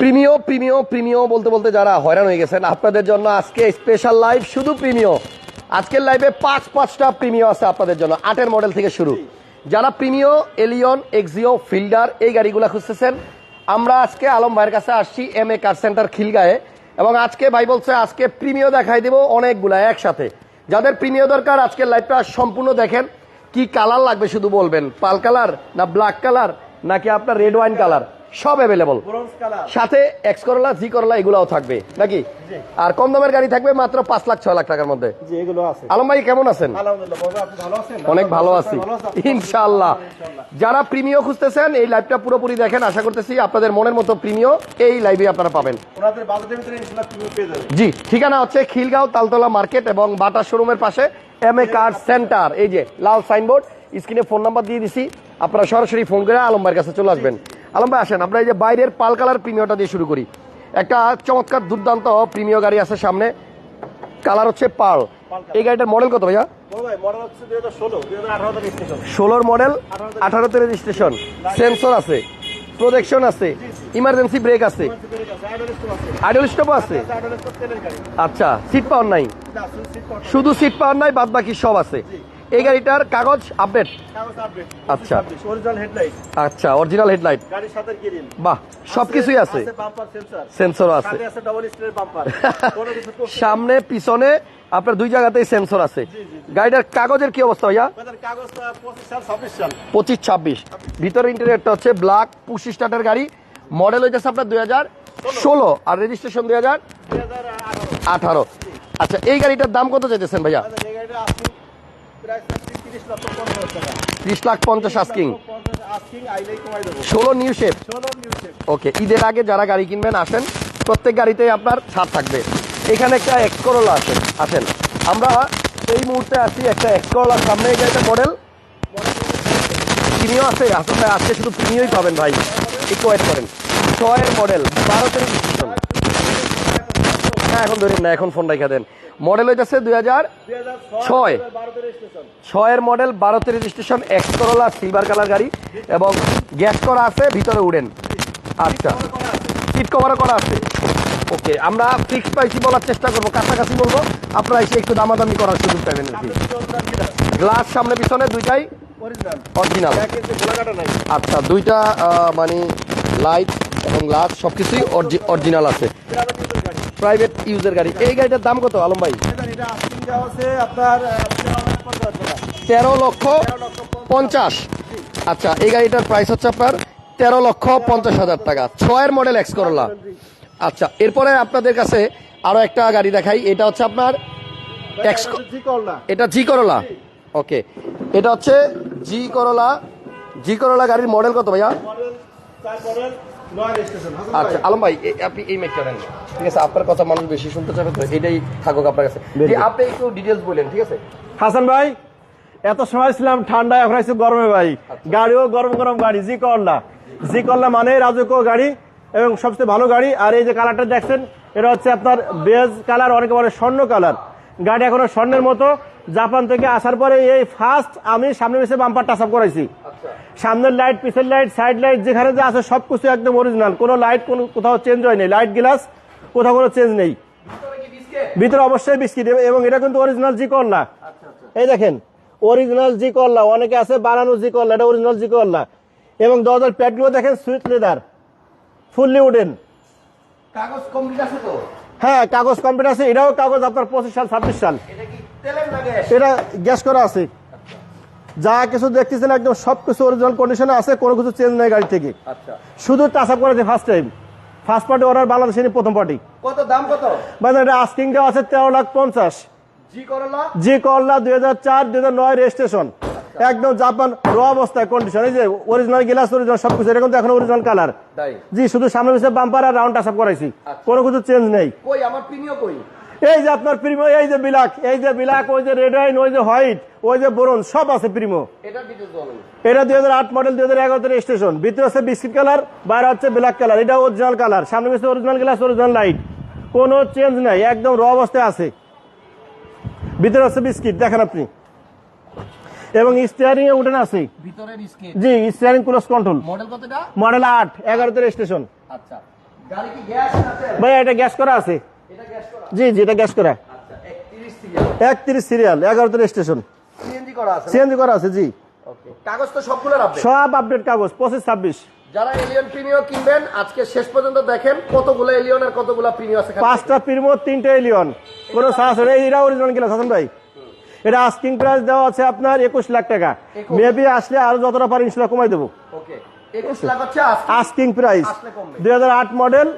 প্রিমিয় প্রিমিয় প্রিমিয় বলতে বলতে যারা হয়রান হয়ে গেছেন, আপনাদের জন্য আজকে স্পেশাল লাইভ শুধু প্রিমিয় আজকের লাইভে পাঁচ, পাঁচটা প্রিমিয় আছে আপনাদের জন্য, আটের মডেল থেকে শুরু। যারা প্রিমিয় এলিয়ন এক্সিও ফিল্ডার এই গাড়িগুলো খুঁজতেছেন, আমরা আজকে আলম ভাইয়ের কাছে আসছি এম এ কার সেন্টার খিলগায়ে। এবং আজকে ভাই বলছে, আজকে প্রিমিয় দেখাই দেবো অনেকগুলা একসাথে। যাদের প্রিমিয় দরকার, আজকের লাইভটা সম্পূর্ণ দেখেন, কি কালার লাগবে শুধু বলবেন? পাল কালার না ব্ল্যাক কালার নাকি আপনার রেড ওয়াইন কালার সব অ্যাভেলেবল সাথে এক্স করলা জি করলা এগুলাও থাকবে নাকি? আর কম দামের গাড়ি থাকবে মাত্র পাঁচ লাখ ছয় লাখ টাকার মধ্যে। আলম ভাই কেমন আছেন? অনেক ভালো আছি। ইনশাআল্লাহ। যারা প্রিমিয় খুঁজতেছেন এই লাইভটা পুরোপুরি দেখেন আশা করতেছি আপনাদের মনের মতো প্রিমিয় এই লাইভে আপনারা পাবেন। জি ঠিকানা হচ্ছে খিলগাঁও তালতলা মার্কেট এবং বাটা শোরুমের পাশে এম এ কার সেন্টার এই যে লাল সাইনবোর্ড স্ক্রিনে ফোন নাম্বার দিয়ে দিছি। আপনারা সরাসরি ফোন করে আলম ভাইয়ের কাছে চলে আসবেন। আলম ভাই আসেন আমরা এই যে বাইরের পাল কালার প্রিমিয়টা দিয়ে শুরু করি। একটা চমৎকার দুর্দান্ত প্রিমিয় গাড়ি আছে সামনে। কালার হচ্ছে পাল। এই গাড়িটার মডেল কত ভাইয়া? ষোলোর মডেল আঠারোতে রেজিস্ট্রেশন সেন্সর আছে প্রোটেকশন আছে ইমার্জেন্সি ব্রেক আছে। আইডল স্টপও আছে আচ্ছা সিট পাওয়ার নাই। না সুইচ সিট কট শুধু সিট পাওয়ার নাই বাদ বাকি সব আছে। এই গাড়িটার কাগজ আপডেট আচ্ছা। আচ্ছা অরিজিনাল হেডলাইট বাহ সবকিছুই আছে। সেন্সর আছে। সামনে পিছনে আপনার দুই জায়গাতেই সেন্সর আছে। গাড়িটার কাগজের কি অবস্থা ভাইয়া? পঁচিশ ছাব্বিশ ভিতরে ইন্টারিয়রটা হচ্ছে ব্ল্যাক পুশি স্টার্টের গাড়ি। মডেল হইতেছে আপনার দুই হাজার ষোলো। আর রেজিস্ট্রেশন দুই হাজার আঠারো। আচ্ছা এই গাড়িটার দাম কত চাইতেছেন ভাইয়া? তিরিশ পঞ্চাশ লাখ আস্কিং ষোলো নিউ শেপ ওকে ঈদের আগে যারা গাড়ি কিনবেন আসেন। প্রত্যেক গাড়িতেই আপনার ছাড় থাকবে। এখানে একটা এক্স করোলা আছে আসেন। আমরা এই মুহূর্তে আছি একটা এক্স করোলার সামনে এই গাড়িটা মডেল প্রিমিও আছে আসলে আজকে শুধু প্রিমিওই পাবেন ভাই। একটু ওয়েট করেন। ছয়ের মডেল রেজিস্ট্রেশন না এখন ধরেন না এখন ফোন রেখে দেন। মডেল হইতেছে দুই হাজার ছয়। ছয়ের মডেল বারোতে registration X Corolla silver colour গাড়ি এবং গ্যাস করা আছে ভিতরে উড়েন। আচ্ছা। সিট কভারও করা আছে। ওকে আমরা ফিক্স প্রাইসই বলার চেষ্টা করব কাছাকাছি বলব। আপনারা এসে একটু দামাদামি করার সুযোগ পাবেন গ্লাস সামনে পিছনে দুইটাই অরিজিনাল আচ্ছা দুইটা মানে লাইট এবং গ্লাস সবকিছুই অরিজিনাল আছে। প্রাইভেট ইউজার গাড়ি। এই গাড়িটার দাম কত, আলম ভাই? আপনার তেরো লক্ষ পঞ্চাশ। আচ্ছা এই গাড়িটার প্রাইস হচ্ছে আপনার তেরো লক্ষ পঞ্চাশ হাজার টাকা। ছয়ের মডেল এক্স করলা আচ্ছা এরপরে আপনাদের কাছে আরও একটা গাড়ি দেখাই। এটা হচ্ছে আপনার এটা জি করলা ওকে এটা হচ্ছে জি করলা জি করলা গাড়ির মডেল কত ভাইয়া? আচ্ছা আলম ভাই আপনি এই মেকটা নেন ঠিক আছে আপনার কথা মানুষ বেশি শুনতে চাবে তো এটাই থাকুক আপনার কাছে। আপনি একটু ডিটেলস বলেন ঠিক আছে? হাসান ভাই এত সময় ছিলাম ঠান্ডায় এখন আছি গরমে ভাই। গাড়িও গরম গরম গাড়ি জি করলা জি করলা মানে রাজকীয় গাড়ি এবং সবচেয়ে ভালো গাড়ি। আর এই যে কালারটা দেখছেন এটা হচ্ছে আপনার বেজ কালার অনেকে বলে স্বর্ণ কালার গাড়ি এখনও স্বর্ণের মতো। জাপান থেকে আসার পরে এই ফার্স্ট আমি সামনে বেশি বাম্পার টাচ আপ করাইছি। সামনের লাইট পিছের লাইট সাইড লাইট যেখানে যে আছে সবকিছু একদম অরিজিনাল কোনো লাইট কোনো কোথাও চেঞ্জ হয়নি লাইট গ্লাস কোথাও কোনো চেঞ্জ নেই। ভিতরে অবশ্যই বিস্কিট এবং এটা কিন্তু অরিজিনাল জি করলা এই দেখেন অরিজিনাল জি করলা অনেকে আছে বানানো জি করলা এটা অরিজিনাল জি করলা এবং দরজার প্যাডগুলো দেখেন সুইট লেদার ফুললি উডেন কাগজ কমপ্লিট আছে তো? হ্যাঁ কাগজ কমপ্লিট আছে এটাও কাগজ আপনার পঁচিশ সাল ছাব্বিশ সাল। এটা গ্যাস? করা আছে। যা কিছু দেখতেছেন একদম সব কিছু অরিজিনাল কন্ডিশনে আছে কোনো কিছু চেঞ্জ নেই গাড়ি থেকে। আচ্ছা। শুধু টাচ আপ করেছে first time first party order বাংলাদেশে প্রথম পার্টি কত দাম কত? মানে এটা আস্কিং দেওয়া আছে তেরো লাখ পঞ্চাশ। জি করলা। জি করলা দুই হাজার চার দুই হাজার নয় রেজিস্ট্রেশন একদম জাপান র অবস্থায় কন্ডিশন এই যে অরিজিনাল গ্লাস অরিজিনাল সবকিছু এটা কিন্তু এখন অরিজিনাল কালার জি শুধু সামনে পিছিয়ে বাম্পার আর রাউন্ড টাচ আপ করাইছি। আচ্ছা। কোনো কিছু চেঞ্জ নেই। কই আমার প্রিমিয় কই? এই যে আপনার প্রিমো এই যে বিলাক এই যে বিলাক ওই যে রেড ওয়াইন ওই যে হোয়াইট ওই যে বোরন সব আছে প্রিমো এটা দুই হাজার আট মডেল দুই হাজার এগারোতে রেজিস্ট্রেশন ভিতরে আছে বিস্কিট কালার বাইরে হচ্ছে ব্ল্যাক কালার এটা অরিজিনাল কালার সামনে পিছিয়ে অরিজিনাল গ্লাস অরিজিনাল লাইট কোনো চেঞ্জ নাই একদম র অবস্থায় আছে। ভিতরে আছে বিস্কিট দেখেন আপনি। এবং স্টিয়ারিং এ উঠেন আছে জি স্টিয়ারিং ক্লোজ কন্ট্রোল মডেল কতটা? মডেল আট এগারোতে রেজিস্ট্রেশন আচ্ছা। গাড়ি কি গ্যাস আছে ভাই এটা গ্যাস করা আছে। এটা গ্যাস করা? জি জি এটা গ্যাস করা। আচ্ছা 31 সিরিয়াল একত্রিশ সিরিয়াল এগারোতে স্টেশন সিএনজি করা আছে সিএনজি করা আছে জি। ওকে কাগজ তো সবগুলোর আপডেট সব আপডেট কাগজ পঁচিশ ছাব্বিশ। যারা এলিয়ন প্রিমিয়ার কিনবেন আজকে শেষ পর্যন্ত দেখেন কতগুলো এলিয়ন আর কতগুলো প্রিমিয়ার আছে। পাঁচটা পিরমো তিনটে এলিয়ন কোনো সাহস নেই এরা অরিজিনাল গেলাস হাসান ভাই। এটা আস্কিং প্রাইস দেওয়া আছে আপনার একুশ লাখ টাকা। মেবি আসলে আরও যতটা পারি ইনশাল্লাহ কমাই দেবো। ওকে 21 লাখ হচ্ছে আস্কিং প্রাইস। দুই মডেল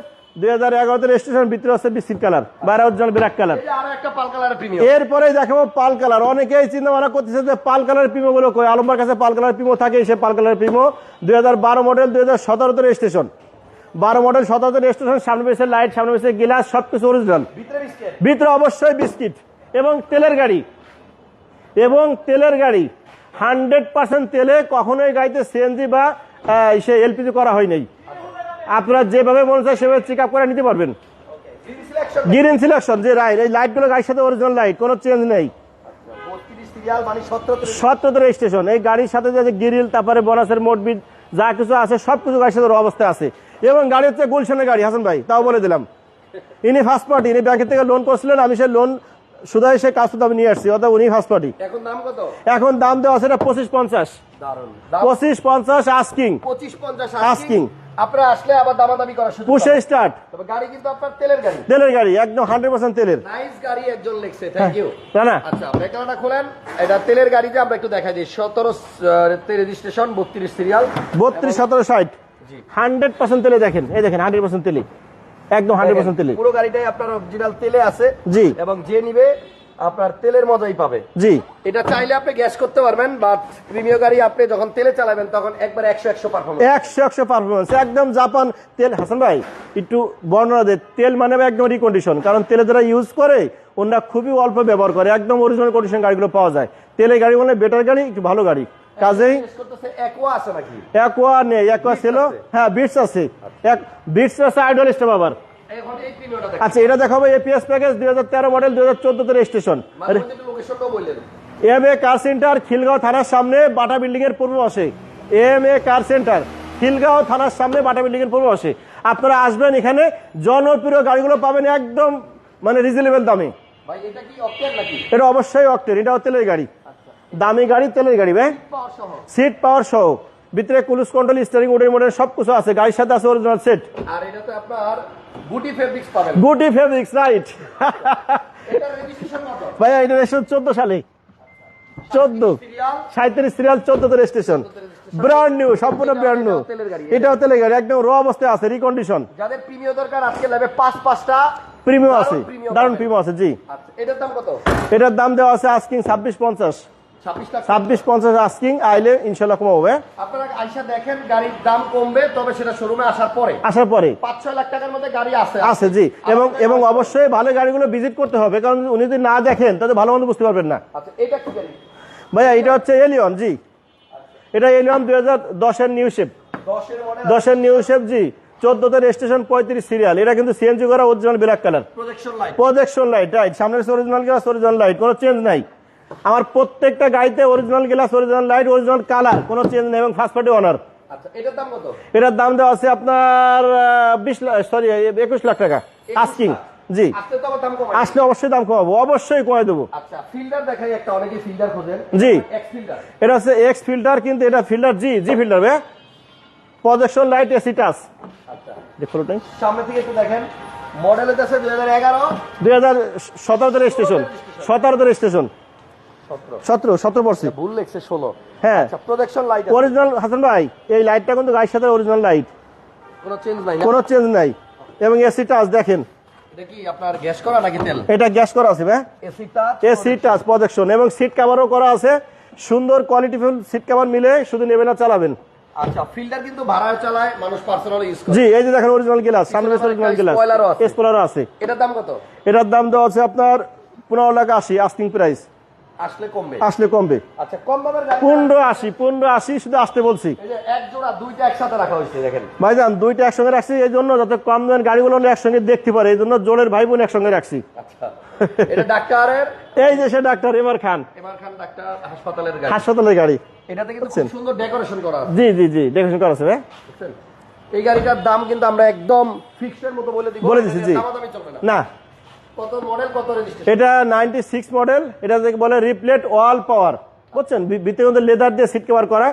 দুই হাজার এগারোতে রেজিস্ট্রেশন ভিতরে আছে বিস্কিট কালার বাইরে অরিজিনাল ব্ল্যাক কালার এরপরে দেখাবো পাল কালার অনেকেই চিন্তা ভাবনা করতেছে যে পাল কালার পিমো গুলো কই? আলম্বার কাছে পাল কালার পিমো থাকে সে পাল কালার পিমো দুই হাজার বারো মডেল দুই হাজার সতেরোতে রেজিস্ট্রেশন বারো মডেল সতেরোতে রেজিস্ট্রেশন সামনে পেছে লাইট সামনে পেছে গ্লাস সবকিছু অরিজিনাল ভিতরে অবশ্যই বিস্কিট এবং তেলের গাড়ি। এবং তেলের গাড়ি। হান্ড্রেড পার্সেন্ট তেলে কখনোই গাড়িতে সিএনজি বা সে এলপিজি করা হয় নাই। আপনারা যেভাবে মনে চায় সেভাবে চেক আপ করে নিতে পারবেন। গ্রিন সিলেকশন যে রাইট এই লাইটগুলো গাড়ির সাথে অরিজিনাল লাইট কোনো চেঞ্জ নেই। 32 সিরিয়াল 17 সত্যতর স্টেশন এই গাড়ির সাথে যে গ্রিল তারপরে বোনাসের মোটবিট যা কিছু আছে সব কিছু গাড়ির সাথে অবস্থায় আছে। এবং গাড়ি হচ্ছে গুলশানের গাড়ি, হাসান ভাই, তাও বলে দিলাম। ইনি ফার্স্ট পার্টি ইনি ব্যাংকের থেকে লোন করছিলেন, আমি সে লোন সুদাই সে কাজ আমি নিয়ে আসছি অর্থাৎ উনি পার্টি এখন দাম কত? এখন দাম দেওয়া আছে এটা পঁচিশ পঞ্চাশ। পঁচিশ পঞ্চাশ আস্কিং 25 50 Asking. আস্কিং আপনারা আসলে আবার দামাদামি করার সুযোগ পুষে স্টার্ট তবে গাড়ি কিন্তু আপনার তেলের গাড়ি। তেলের গাড়ি একদম হান্ড্রেড পার্সেন্ট তেলের। নাইস গাড়ি একজন লিখছে থ্যাংক ইউ তাই না? আচ্ছা খোলেন? এটা তেলের গাড়ি যে আমরা একটু দেখাই দিই। সতেরো রেজিস্ট্রেশন বত্রিশ সিরিয়াল বত্রিশ সতেরো ষাট। জি। হান্ড্রেড পার্সেন্ট তেলে দেখেন এই দেখেন হান্ড্রেড পার্সেন্ট তেলে। একদম হান্ড্রেড পার্সেন্ট তেলে। পুরো গাড়িটাই আপনার অরিজিনাল তেলে আছে। জি। এবং যে নিবে আপনার তেলের মজাই পাবে। জি। এটা চাইলে আপনি গ্যাস করতে পারবেন বাট প্রিমিয় গাড়ি আপনি যখন তেলে চালাবেন তখন একবার একশো একশো পারফরমেন্স একশো একশো পারফরমেন্স একদম জাপান তেল হাসান ভাই একটু বর্ণনা দে তেল মানে একদম রিকন্ডিশন কারণ তেলে যারা ইউজ করে ওনারা খুবই অল্প ব্যবহার করে। একদম অরিজিনাল কন্ডিশন গাড়িগুলো পাওয়া যায়। তেলে গাড়ি মানে বেটার গাড়ি একটু ভালো গাড়ি। কাজেই একোয়া নেই একোয়া ছিল। হ্যাঁ বিটস আছে। এক বিটস আছে আইডল স্টেপ আবার আচ্ছা এটা দেখাবো এপিএস প্যাকেজ দুই হাজার তেরো মডেল দুই হাজার চোদ্দতে registration M A car centre Khilgaon থানার সামনে বাটা বিল্ডিং এর পূর্ব পাশে। M A car centre Khilgaon থানার সামনে বাটা বিল্ডিং এর পূর্ব পাশে। আপনারা আসবেন এখানে জনপ্রিয় গাড়িগুলো পাবেন একদম মানে রিজনেবল দামে। এটা অবশ্যই অক্টেন এটা তেলের গাড়ি। দামি গাড়ি তেলের গাড়ি ভাই। সিট পাওয়ার সহ। ভিতরে কুলুস কন্ট্রোল স্টারিং উডের মোডের সব কিছু আছে। গাড়ির সাথে আছে অরিজিনাল সেট আর এটাতে আপনার গুটি ফেব্রিক্স পাবেন। গুটি ফেব্রিক্স রাইট এটা রেজিস্ট্রেশন কত ভাইয়া এটা রেজিস্ট্রেশন চোদ্দ সালে। চোদ্দ। সিরিয়াল সাঁত্রিশ সিরিয়াল চোদ্দ রেজিস্ট্রেশন ব্র্যান্ড নিউ সম্পূর্ণ এটা- ব্র্যান্ড নিউ এটাও তেলের গাড়ি। একদম র অবস্থায় আছে রিকন্ডিশন যাদের প্রিমিয় দরকার আজকে লাগবে পাঁচ পাঁচটা। প্রিমিয়াম আছে দারুণ প্রিমিয়াম আছে জি। আচ্ছা এটার দাম কত? এটার দাম দেওয়া আছে আস্কিং ছাব্বিশ পঞ্চাশ। ছাব্বিশ পঞ্চাশ আস্কিং আইলে ইনশাল্লাহ কমাবো ভাই। আপনারা আইসা দেখেন গাড়ির দাম কমবে তবে সেটা শোরুমে আসার পরে। আসার পরে। পাঁচ ছয় লাখ টাকার মধ্যে গাড়ি আছে। আছে জি। এবং এবং অবশ্যই ভালো গাড়িগুলো ভিজিট করতে হবে কারণ উনি যদি না দেখেন তাহলে ভালো মন্দ বুঝতে পারবেন না। আচ্ছা এটা কি গাড়ি? ভাইয়া এটা হচ্ছে এলিয়ন জি। এটা এলিয়ন দুই হাজার দশের নিউ শেপ দশের মডেল নিউ শেপ জি। চোদ্দতে রেজিস্ট্রেশন পঁয়ত্রিশ সিরিয়াল এটা কিন্তু সিএনজি করা original black colour projection light projection light right সামনে অরিজিনাল গ্লাস অরিজিনাল লাইট কোনো চেঞ্জ নাই। আমার প্রত্যেকটা গাড়িতে original glass original light original colour কোনো চেঞ্জ নেই এবং ফার্স্ট পার্টি অনার এটার দাম দেওয়া আছে আপনার বিশ লাখ সরি একুশ লাখ টাকা। আস্কিং জি। আসলে অবশ্যই দাম কমাবো অবশ্যই কমাই দেবো। আচ্ছা জি। এটা হচ্ছে এক্স ফিল্টার কিন্তু এটা ফিল্টার জি জি ফিল্টার ভাই প্রজেকশন লাইট এসি টাচ দেখুন সামনে থেকে একটু দেখেন। মডেল আছে দুই হাজার এগারো। দুই হাজার সতেরোতে রেজিস্ট্রেশন রেজিস্ট্রেশন সতেরো। সতেরো পড়ছে ভুল লেখছে ষোলো। হ্যাঁ। আচ্ছা লাইট অরিজিনাল হাসান ভাই এই লাইটটা কিন্তু গাড়ির সাথে অরিজিনাল লাইট কোনো চেঞ্জ নাই কোনো চেঞ্জ নাই। এবং এসি টাচ দেখেন। এটা আপনার গ্যাস করা আছে ভাই। এসি টাচ প্রজেকশন এবং সিট কাভারও করা আছে। সুন্দর কোয়ালিটিফুল সিট কাভার মিলে শুধু নেবেন চালাবেন। আচ্ছা ফিল্টার কিন্তু ভাড়া চালায় মানুষ পার্সোনাল ইউজ করে। জি এই যে দেখেন অরিজিনাল গ্লাস সামনে অরিজিনাল গ্লাস আছে। এটার দাম কত? এটার দাম দেওয়া আছে আপনার পনেরো লাখ আশি আস্কিং প্রাইস আসলে কমবে? আসলে কমবে। আচ্ছা কম দামের পনেরো আশি পনেরো আশি শুধু আসতে বলছি। এক জোড়া দুইটা একসাথে রাখা হয়েছে দেখেন। ভাইজান দুইটা একসঙ্গে রাখছি এই জন্য যাতে কম দামের গাড়িগুলো একসঙ্গে দেখতে পারে এই জন্য জোরের ভাই বোন একসঙ্গে রাখছি। আচ্ছা এটা ডাক্তারের? এই যে সে ডাক্তার এমআর খান। এবার খান ডাক্তার হাসপাতালের গাড়ি। হাসপাতালের গাড়ি। এটাতে কিন্তু খুব সুন্দর ডেকোরেশন করা আছে। জি জি জি ডেকোরেশন করা আছে ভাই। এই গাড়িটার দাম কিন্তু আমরা একদম ফিক্সড এর মতো বলে দিব। বলে দিছি, জি। না। এটা নাইনটি সিক্স মডেল এটা বলে রিপ্লেট ওয়াল পাওয়ার বুঝছেন? ভিতরে মধ্যে লেদার দিয়ে সিট কভার করা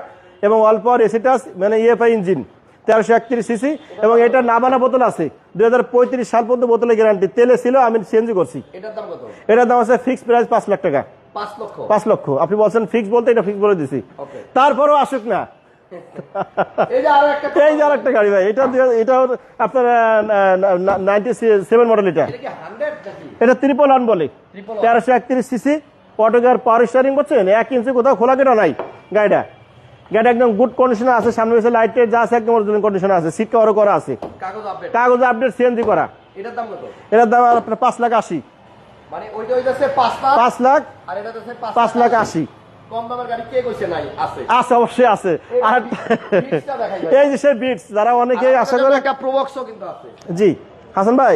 এবং ওয়াল পাওয়ার এসিটাস মানে ইএফআই ইঞ্জিন তেরোশো একত্রিশ সিসি এবং এটা নাবানা বোতল আছে। দুই হাজার পঁয়ত্রিশ সাল পর্যন্ত বোতলের গ্যারান্টি তেলে ছিল আমি সিএনজি করছি। এটার দাম আছে ফিক্স প্রাইস পাঁচ লাখ টাকা। পাঁচ লক্ষ? আপনি বলছেন ফিক্স বলতে এটা ফিক্স বলে দিছি। তারপরেও আসুক না। এই যে আরেকটা গাড়ি ভাই এটা এটা আপনার নাইনটি সেভেন মডেল এটা। এটা কি 100 নাকি? এটা ত্রিপল ওয়ান বলে। তেরোশো একত্রিশ সিসি অটোগার পাওয়ার স্টারিং করছেন এক ইঞ্চি কোথাও খোলা কেটা নাই গাড়িটা। গাড়িটা একদম গুড কন্ডিশনে আছে সামনে এসে লাইটে যা আছে একদম অরিজিনাল কন্ডিশনে আছে। সিট কভারও করা আছে। কাগজ আপডেট সিএনজি করা। এটার দাম কত? এটার দাম আপনার পাঁচ লাখ আশি। মানে ওইটা হইতাছে 5 লাখ পাঁচ লাখ আর এটা হইতাছে 5 পাঁচ লাখ আশি। আছে। অবশ্যই আছে। আর। এই যে সে বিটস যারা অনেকেই আশা করে একটা প্রবক্সও কিন্তু আছে। জি। হাসান ভাই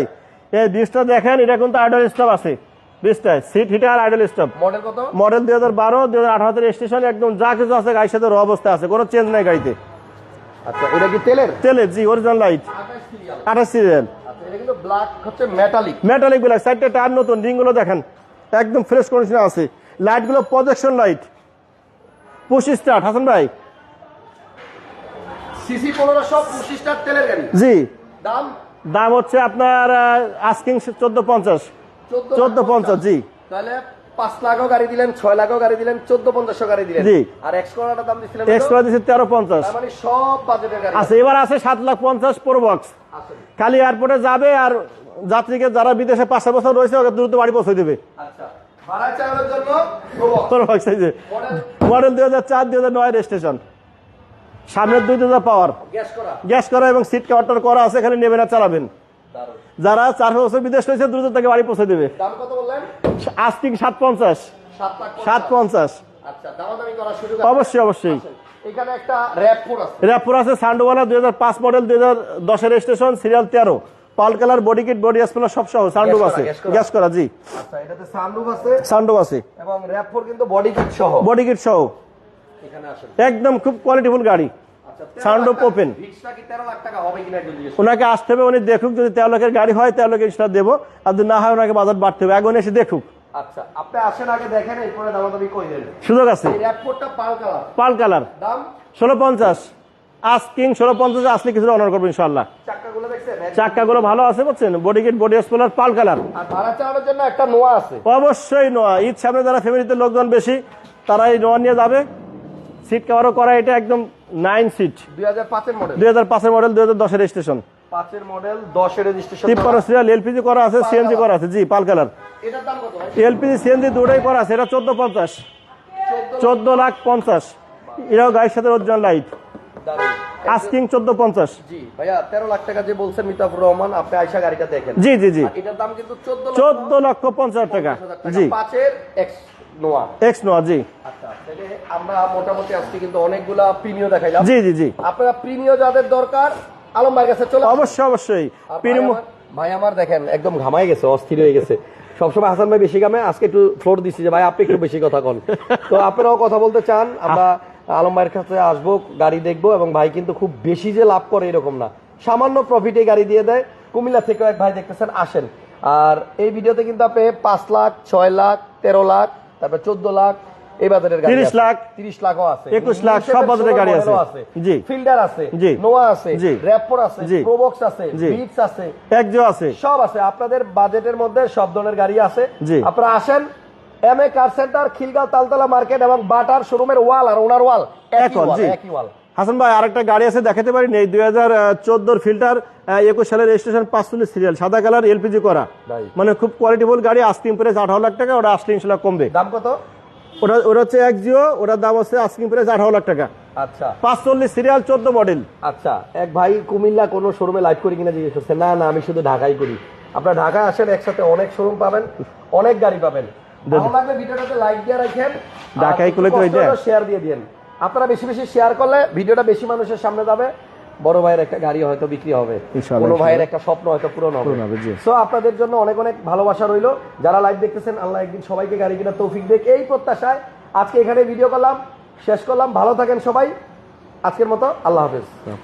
এই বিটসটা দেখেন এটা কিন্তু আইডল স্টপ আছে। Seat heater idle stop model কত? স্টেশন একদম যা কিছু আছে গাড়ির সাথে র অবস্থা আছে কোনো চেঞ্জ নাই গাড়িতে। আচ্ছা এটা কি তেলের? তেলের জি অরিজিনাল লাইট 28 সিরিয়াল আঠাশ সিরিয়াল আচ্ছা এটা কিন্তু ব্ল্যাক হচ্ছে মেটালিক মেটালিকগুলো সাইডটা টায়ার নতুন রিংগুলো দেখেন। একদম ফ্রেশ কন্ডিশনে আছে। লাইটগুলো projection light push start Hasan ভাই। সিসি 1500 25 স্টার তেলের গাড়ি। জি। দাম? দাম হচ্ছে আপনার আস্কিং চোদ্দ পঞ্চাশ। চোদ্দ পঞ্চাশ। জি। তাহলে 5 লাখও গাড়ি দিলেন 6 লাখও গাড়ি দিলেন 14 50 গাড়ি দিলেন। জি। আর এক্স দাম দিছিলেন এক্সট্রা দিচ্ছে তেরো পঞ্চাশ। মানে সব বাজেটের গাড়ি। আচ্ছা এবার আছে সাত লাখ পঞ্চাশ প্রো বক্স আছে। খালি এয়ারপোর্টে যাবে আর যাত্রীকে যারা বিদেশে পাঁচশো বছর রয়েছে ওকে দ্রুত বাড়ি পৌঁছে দেবে। আচ্ছা। মডেল দুই হাজার চার দুই হাজার নয় রেজিস্ট্রেশন সামনের দুই হাজার পাওয়ার। গ্যাস করা। এবং সিট কাভারটার করা আছে এখানে নেবেন আর চালাবেন। যারা চারশো বছর বিদেশ রয়েছে দ্রুত তাকে বাড়ি পৌঁছে দেবে। আস্তিং সাত পঞ্চাশ। সাত পঞ্চাশ। আচ্ছা অবশ্যই অবশ্যই। এখানে একটা র‍্যাপ আছে। সান্ডোওয়ালা দুই হাজার পাঁচ মডেল দুই হাজার দশের স্টেশন সিরিয়াল তেরো। Pearl colour body kit body spoiler সব সহ সান্ডুব আছে। গ্যাস করা। জি। আচ্ছা এটাতে সানরুফ আছে। সান্ডুব আছে। এবং র‍্যাপ ফোর কিন্তু বডি কিট সহ। বডি কিট সহ। এখানে আসেন। একদম খুব কোয়ালিটিফুল গাড়ি। আচ্ছা Sound of open। ভিক্সটা কি 13 লাখ টাকা হবে কিনা একটু জিজ্ঞেস ওনাকে আসতে হবে উনি দেখুক যদি তেরো লাখের গাড়ি হয় তেরো দেবো। আর যদি না হয় ওনাকে বাজার বাড়তে হবে। উনি এসে দেখুক। আচ্ছা আপনি আসেন আগে দেখেন এরপরে দামাদামি কই দেন সুযোগ আছে। Pearl colour. Pearl colour. দাম? ষোলো পঞ্চাশ। আস্কিং ষোলো পঞ্চাশ আসলে কিছুটা অনার করব ইনশাল্লাহ চাকাগুলো চাক্কাগুলো ভালো আছে বুঝছেন? Body kit body spoiler pearl colour আর ভাড়া চালানোর জন্য একটা নোয়া আছে। অবশ্যই নোয়া। ঈদ সামনে যারা ফ্যামিলিতে লোকজন বেশি তারা এই নোয়া নিয়ে যাবে। সিট কভারও করা এটা একদম নাইন সিট 2005 এর মডেল দুই হাজার পাঁচের মডেল দুই হাজার দশের স্টেশন 5 এর মডেল 10 এর রেজিস্ট্রেশন তিপ্পান্ন সিরিয়াল এলপিজি করা আছে সিএনজি করা আছে জি পাল কালার এলপিজি সিএনজি দুটাই করা আছে এটা চোদ্দ পঞ্চাশ। 14 চোদ্দ লাখ পঞ্চাশ। এটাও গাড়ির সাথে অরিজিনাল লাইট আস্কিং চোদ্দ পঞ্চাশ। জি ভাইয়া 13 লাখ টাকা যে বলছেন মিতাফুর রহমান আপনি আয়শা গাড়িটা দেখেন। জি জি জি। এটার দাম কিন্তু 14 চোদ্দ লক্ষ টাকা। জি। 5 এক্স নোয়া। এক্স নোয়া জি। আচ্ছা আমরা মোটামুটি আজকে কিন্তু অনেকগুলা প্রিমিয় দেখাইলাম। জি জি জি। আপনারা প্রিমিয় যাদের দরকার আলম ভাইয়ের কাছে চলে অবশ্যই অবশ্যই। ভাই আমার- দেখেন একদম ঘামাই গেছে অস্থির হয়ে গেছে। সবসময় হাসান ভাই বেশি আজকে একটু ফ্লোর দিচ্ছি যে ভাই আপনি একটু বেশি কথা কন। তো আপনারাও কথা বলতে চান আমরা আলম ভাইয়ের কাছে আসব গাড়ি দেখব এবং ভাই কিন্তু খুব বেশি যে লাভ করে এরকম না সামান্য প্রফিটে গাড়ি দিয়ে দেয় কুমিল্লা থেকেও এক ভাই দেখতেছেন আসেন আর এই ভিডিওতে কিন্তু আপনি পাঁচ লাখ ছয় লাখ তেরো লাখ তারপর চোদ্দ লাখ এই বাজারের গাড়ি 30 লাখ, 30 লাখও আছে 21 লাখ, সব বাজারের গাড়ি আছে। জি। ফিল্ডার আছে জি। নোয়া আছে জি। র্যাপোর আছে। প্রোবক্স আছে। বিটস আছে একজো আছে সব আছে আপনাদের বাজেটের মধ্যে সব ধরনের গাড়ি আছে। আপনারা আসেন M A car centre Khilgaon Taltola market এবং বাটার শোরুমের ওয়াল আর ওনার ওয়াল এক একই ওয়াল একই ওয়াল। হাসান ভাই আরেকটা গাড়ি আছে দেখাতে পারি নেই দুই হাজার চোদ্দোর ফিল্টার একুশ সালের রেজিস্ট্রেশন পাঁচচল্লিশ সিরিয়াল সাদা কালার এলপিজি করা। মানে খুব কোয়ালিটিফুল গাড়ি আস্কিং প্রাইস আঠারো লাখ টাকা ওটা আসলে ইনশাল্লাহ কমবে। দাম কত? ওটা ওটা হচ্ছে এক জিও ওটার দাম হচ্ছে আস্কিং প্রাইস আঠারো লাখ টাকা। আচ্ছা। পাঁচচল্লিশ সিরিয়াল চোদ্দ মডেল আচ্ছা এক ভাই কুমিল্লা কোন শোরুমে লাইভ করি কিনা জিজ্ঞেস করছে না না আমি শুধু ঢাকায় করি। আপনারা ঢাকায় আসেন একসাথে অনেক শোরুম পাবেন অনেক গাড়ি পাবেন। ভালো লাগলে ভিডিওটাতে লাইক দিয়ে রাখেন। ঢাকায় করলে তো ওইটা। শেয়ার দিয়ে দিন আপনারা বেশি বেশি শেয়ার করলে ভিডিওটা বেশি মানুষের সামনে যাবে। বড় ভাইয়ের একটা গাড়ি হয়তো বিক্রি হবে। কোনো ভাইয়ের একটা স্বপ্ন হয়তো পূরণ হবে। সো আপনাদের জন্য অনেক অনেক ভালোবাসা রইল। যারা লাইভ দেখতেছেন আল্লাহ একদিন সবাইকে গাড়ি কেনার তৌফিক দেখ। এই প্রত্যাশায় আজকে এখানে ভিডিও করলাম শেষ করলাম। ভালো থাকেন সবাই। আজকের মতো আল্লাহ হাফেজ।